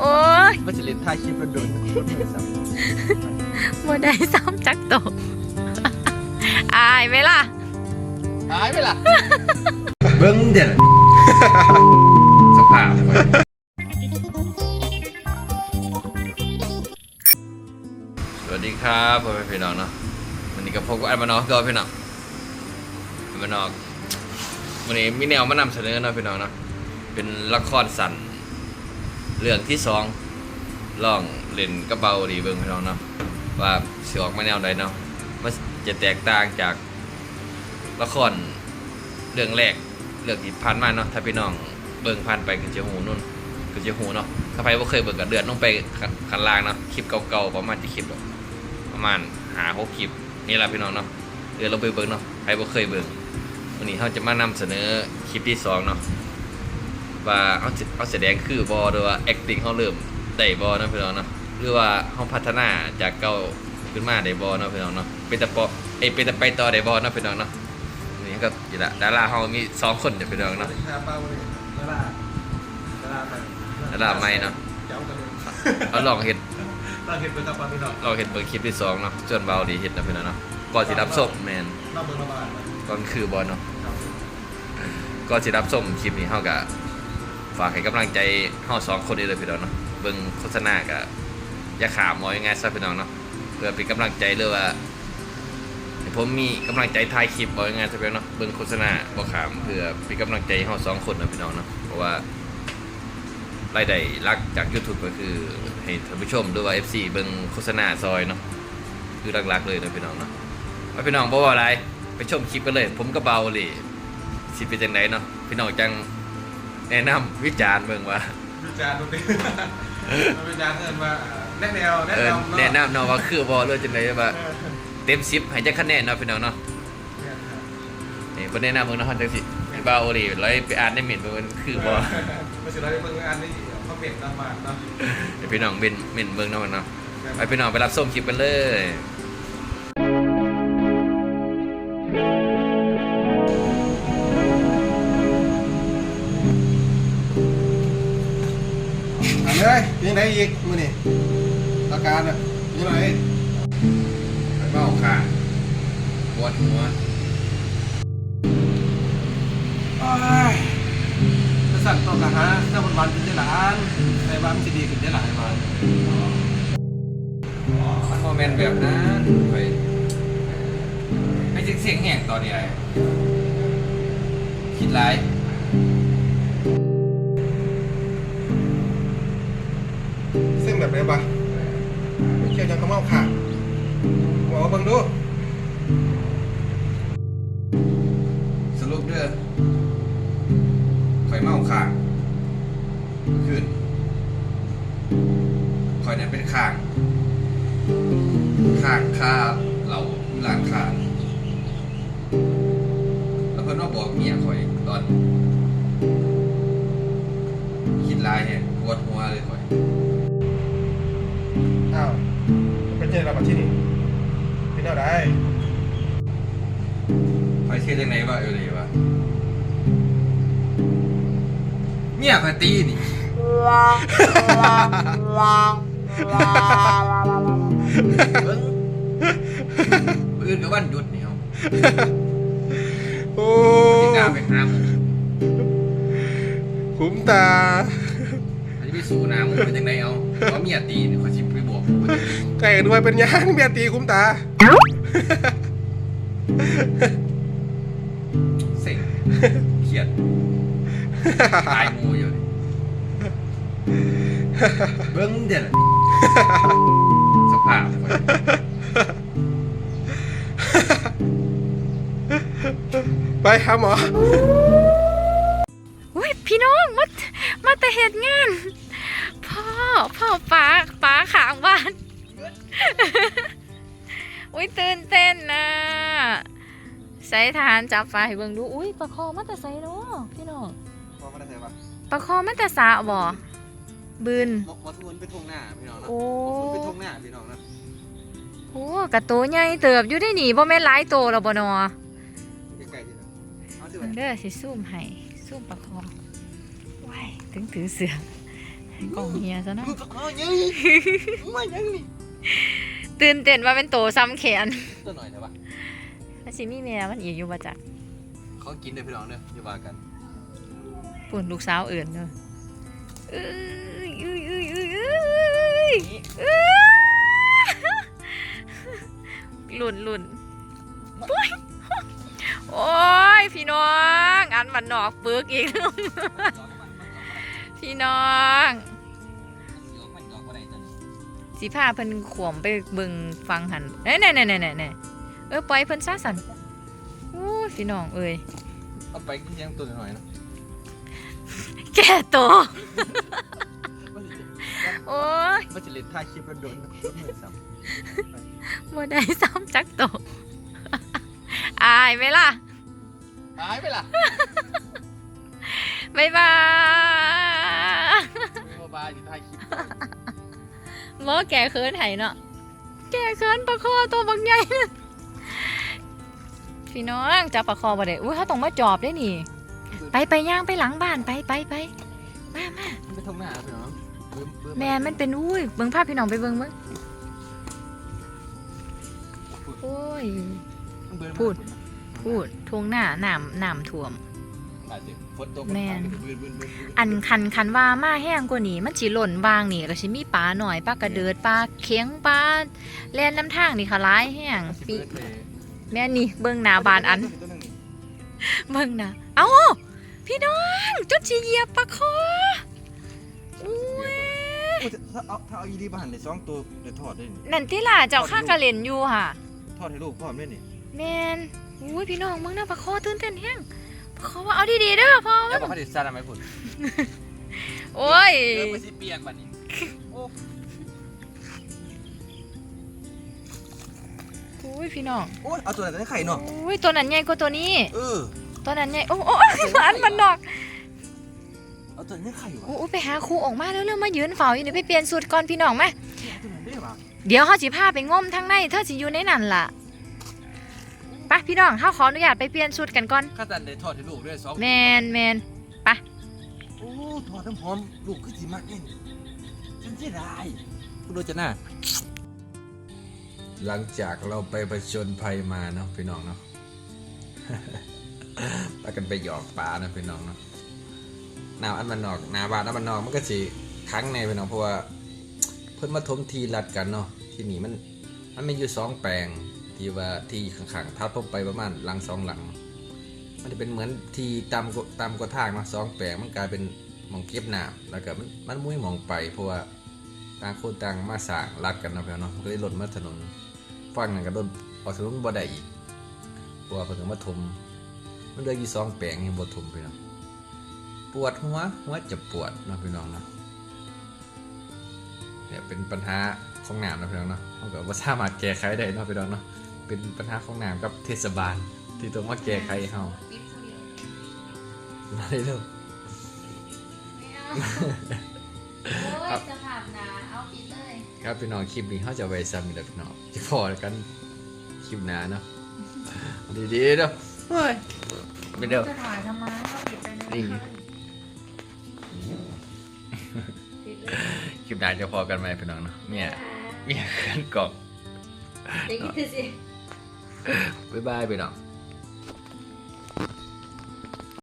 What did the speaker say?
โอ้ยว่าจะเล่นถ่ายคลิปแล้วโดนคนเหมือนซ้บ่ได้ซ้ำจักโตอายไหมล่ะำหายไปละเบิ้งเด่นสภาพสวัสดีครับพ่อแม่พี่น้องเนาะวันนี้ก็พบกับไอ้มานอกก็พี่น้องไอ้มานอกวันนี้มีแนวมานำเสนอเนาะพี่น้องเนาะเป็นละครสั้น เรื่องที่สองลองเล่นกระเบาดีเบิ้งพี่น้องเนาะว่าสิออกมาแนวใดเนาะมันจะแตกต่างจากละครเรื่องแรกเรื่องที่ผ่านมาเนาะถ้าพี่น้องเบิ่งผ่านไปก็จะหูนุ่นก็จะหูเนาะถ้าใครบ่เคยเบิ่งก็เดือดลงไปข้างข้างล่างเนาะคลิปเก่าๆประมาณจะคลิปประมาณหาหกคลิปนี่แหละพี่น้องเนาะเดือดลงไปเบิ่งเนาะใครบ่เคยเบิ่งวันนี้เราจะมานำเสนอคลิปที่สองเนาะ ว่าเอาสิเอาแสดงคือบอหรือว่า acting เขาเริ่มได้บอเนาะพี่น้องเนาะหรือว่าเขาพัฒนาจากเก่าขึ้นมาได้บอเนาะพี่น้องเนาะเป็นแต่ปอเอยเป็นแต่ไปต่อได้บอเนาะพี่น้องเนาะนี่ก็อีละดาราเขามีสองคนเดี๋ยวพี่น้องเนาะครับป้าวันนี้ดาราดาราไปดาราใหม่เนาะเจ้ากันเลยเอาลองเห็ดเราเห็นเป็นตาปาพี่น้องลองเห็ดเบิ่งคลิปที่สองเนาะจนเบาดีเห็ดเนาะพี่น้องเนาะก่อนสิรับส้มแมนนอกเมืองนอกบ้านก่อนคือบอลเนาะก่อนสิรับส้มคลิปนี้เฮาก็ ฝากให้กำลังใจเฮาสองคนนี้เลยพี่น้องเนาะเบิ่งโฆษณาก็อย่าขามอยังไงซะพี่น้องเนาะเพื่อเป็นกำลังใจเลยว่าผมมีกำลังใจถ่ายคลิปเอยังไงซะพี่น้องเนาะเบิ่งโฆษณาบ่ขามเพื่อเป็นกำลังใจห้เฮาสองคนนะพี่น้องเนาะเพราะว่ารายได้หลักจาก YouTube ก็คือให้ท่านผู้ชมหรือว่า FC เบิ่งโฆษณาซอยเนาะคือหลักๆเลยนะพี่น้องเนาะเอาพี่น้องบ่ว่าอะไรไปชมคลิปกันเลย ผมก็เบาเลยสิเป็นจังไดเนาะพี่น้องจัง แนะนำวิจารณ์เบิ่งว่าวิจารณ์ตรงนี้มันเป็นจารณ์เงินมาแนะแนวแนะเออนำแนะนำเนาะว่าคือบ่หรือจังไดว่าเต็ม10ให้จักคะแนนเนาะพี่น้องเนาะนี่เพิ่นแนะนำเบิ่งเนาะจังสิเบาเลยแล้วไปอ่านในเม็ดเบิ่งมันคือบ่ ไม่ใช่เราเพิ่งอ่านนี่เขาเปลี่ยนตามมาเนาะ เดี๋ยวพี่น้องเม่นเม่นเบิ่งเนาะมันเนาะไปพี่น้องไปรับส้มคลิปกันเลย อ่านเลยยังไงอีกมือนี่อาการอะยังไงเมาค่ะปวดหัวจะสั่งต่อกันฮะถ้าวันวันจะได้หลานในบ้านจะดีขึ้นได้หลายวันมันโมเมนต์แบบนั้นไปไม่จริงเสียงแหงตอนนี้ไอ้คิดไร ซึ่งแบบไหนบ้างเชี่ยวจังเขาเมาขาดหัวบังดูสรุปเด้อคอยเมาข้างขึ้นคอยนั้นเป็นข้าง ข้างคาเราหลังข้างแล้วเพิ่นว่าบอกเมียคอยตอน คิดลายเนี่ยปวดหัวเลยคอย บบที่นี่เป็นเท่าไรคอยเชื่อจังไหนว่าเออเลยวะเมียคอยตีนี่ เบิ่งอื่นกับวันหยุดนี่เฮาโอ้สิกล้าไปหาหมึงคุ้มตาเขาจะไปสู่หน้ามึงเป็นจังไดเอาเพราะเมียตีนี่เขาสิไปบอกกูว่าจะไก่ด้วยเป็นยางเมียตีคุ้มตาเซ็งเครียดตายงูอยู่เบิ่งเด้อสภาพข้อยไปหาหมอ ทหารจับไฟเบิ่งดูอุ้ยปลาคอมาแต่ใส่เนาะพี่น้องพอมาได้ใช่ปะปลาคอมาแต่สาบ่บืนมอทุนไปทงหน้าพี่น้องนะโอ้ไปทงหน้าพี่น้องนะโหกระโตใหญ่เติบอยู่ได้หนีบ่แม่นหลายโตแล้วบ่นอใกล้ๆนี่นะเอาสิเด้อสิซูมให้ซูมปลาคอว้ายถึงถือเสือกล่องเฮียซะเนาะมึงก็เอายังมายังนี่ตื่นเต้นว่าเป็นโตซ้ำแขนตัวหน่อยได้ปะ แล้วสิมีแม่มันอีกอยู่บ่จักเขากินได้พี่น้องเด้ออย่าว่ากันปุ่นลูกสาวเอื่นเด้อเอ้ยเอ้ยเอ้ยเอ้ยเอ้ยเอ้ยหลุนหลุนโอ้ยโอ้ยพี่น้อง อันมันนอกปึกอีก พี่น้องสิพาเพิ่นขวมไปเบิ่งฟังหันเน่เน่เน่เน่เน่ เออปล่อยเพิ่นซะสันโอ้ยพี่น้องเอ้ยเอาไปกินยังตัวหน่อยนะแก่โตวโอ้ยมันจะเล่นท่าคลิปแล้วโดนเหมือนซ้บ่ได้ซ้ำจักโตวอายไหมล่ะำหายไปล่ะบ๊ายบายไม่มาบายอยู่ท่าคลิปบ่แก่เคินไห้เนาะแก่เคินปลาคอตัวบักใหญ่ พี่น้องจับปลาคอบ่ได้อุ้ยเขาต้องมาจอบได้นี่ ไปไปย่างไปหลังบ้านไปไปไปมามามันไปทางหน้าพี่น้องเบิ่มเบิ่แมนมันเป็นอุ้ยเบิ่งภาพพี่น้องไปเบิ่งเบิ่งโอ้ยเบิ่มพูดพูดทวงหน้าน้ำน้ำท่วมบาดเจ็บฝนตกแม่นบึ้นบึ้นบึ้นบึ้นอันคันคันว่ามาแห้งกว่านี้มันสิหล่นบางนี่ก็สิมีปลาหน่อยปลากระเดิดปลาเข็งปลาแล่นน้ำทางนี่ค่ะร้ายแห้งมันสิปีเบิดเลย แม่นี่เบิ่งหน้าบานอันตัวนึงนี่เบิ่งหน้าเอ้าพี่น้องจุดสิเหยียบปลาคออุ้ยโอ้ยถ้าเอาถ้าเอาอีดีมาหั่นในสองตัวเดี๋ยวทอดได้นี่นั่นที่ล่ะเจ้าข้ากระเล่นอยู่ค่ะทอดให้ลูกพร้อมได้นี่แมนอุ้ยพี่น้องมึงน่าปลาคอตื่นเต้นแห้งปลาคอว่าเอาดีๆเด้อพ่อแล้วบอกเขาติดซ่าทำไมพูดโอ้ยเออไปสิเปียกบัดนี้ อุ้ยพี่น้องโอ้ยเอาตัวไหนได้ไข่เนาะอุ้ยตัวนั้นใหญ่กว่าตัวนี้ เออตัวนั้นใหญ่โอ้โอ้อันมันดอกเอาตัวไหนได้ไข่วะโอ้ยไปหาครูออกมาแล้วเร็วๆมายืนเฝ้าอยู่นี่ไปเปลี่ยนสูตรก่อนพี่น้องไหมเอาตัวไหนได้วะเดี๋ยวเขาสิพาไปง้มทางในเธอสิอยู่ในนั่นล่ะไปพี่น้องเขาขออนุญาตไปเปลี่ยนสูตรกันก่อนข้าตันได้ทอดให้ลูกด้วยสองแมนแมนโอ้ทอดน้ำหอมลูกคือสิมักเล่นฉันเสียดายคุณดูจะหน้า หลังจากเราไปประชนภัยมาเนาะพี่น้องเนาะไปกันไปหยอกปลานะพี่น้องเนาะนาอันมันนอกนาบานอันมันนอกมันก็สิคั้งในพี่น้องเพราะว่า เพิ่นมาถมทีรัดกันเนาะที่นี่มันมันมีอยู่สองแปลงที่ว่าที่ข้างๆทับผมไปประมาณหลังสองหลัง มันจะเป็นเหมือนที่ตามตามกระทางเนาะสองแปลงมันกลายเป็นมองเก็บหน้ำแล้วก็มันมันมุ้ยมองไปเพราะว่าต่างคนต่างมาสร้างรัดกันนะพี่น้องเนาะก็เลยหล่นมาถนน ฝั่งนั้นก็โดนออกถนนบ่ได้อีกเพราะว่าเพิ่นก็มาถมมันเหลืออยู่สองแปลงยังบ่ถมพี่น้องปวดหัวหัวจะปวดเนาะพี่น้องเนาะเนี่ยเป็นปัญหาของน้ำนะพี่น้องเนาะเขาก็ว่าสามารถแก้ไขได้เนาะพี่น้องเนาะเป็นปัญหาของน้ำกับเทศบาล ที่ต้องมาแก้ไขเฮามาเลยเร็วโอ้ยจะผ่านนาเอาปิดเลย ครับพี่น้องคลิปนี้เขาจะเอาไว้ซ้ำอีกแล้วพี่น้องจะพอกันคลิปหน้าเนาะดีๆเด้อเฮ้ยไปเด้อจะถ่ายทำไมเอาปิดไปเลยนี่ปิดเลยคลิปหน้าจะพอกันไหมพี่น้องเนาะเมียเมียเคลื่อนกล่องเด็กคือสิบ๊ายบายพี่น้อง